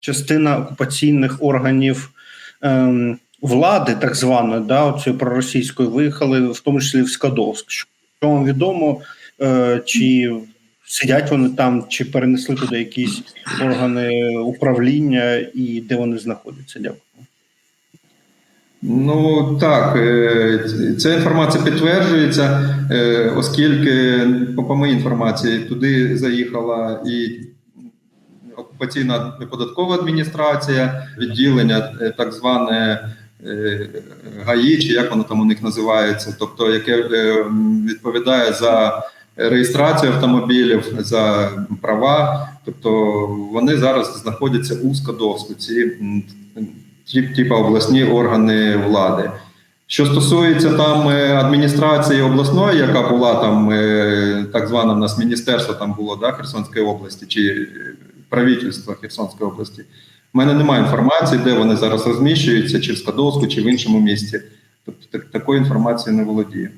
частина окупаційних органів ем, влади, так званої, да, цієї проросійської, виїхали в тому числі в Скадовськ. Що вам відомо, е, чи сидять вони там, чи перенесли туди якісь органи управління і де вони знаходяться? Дякую. Ну так, е, ця інформація підтверджується, е, оскільки, по, моїй інформації, туди заїхала і окупаційна податкова адміністрація, відділення, е, так зване е, ГАІ, чи як воно там у них називається, тобто яке е, відповідає за реєстрацію автомобілів, за права. Тобто вони зараз знаходяться у Скадовську. Ці типа обласні органи влади. Що стосується там адміністрації обласної, яка була там так зване в нас міністерство там було да, Херсонської області чи правительство Херсонської області, в мене немає інформації, де вони зараз розміщуються, чи в Скадовську, чи в іншому місті. Тобто так, такої інформації не володію.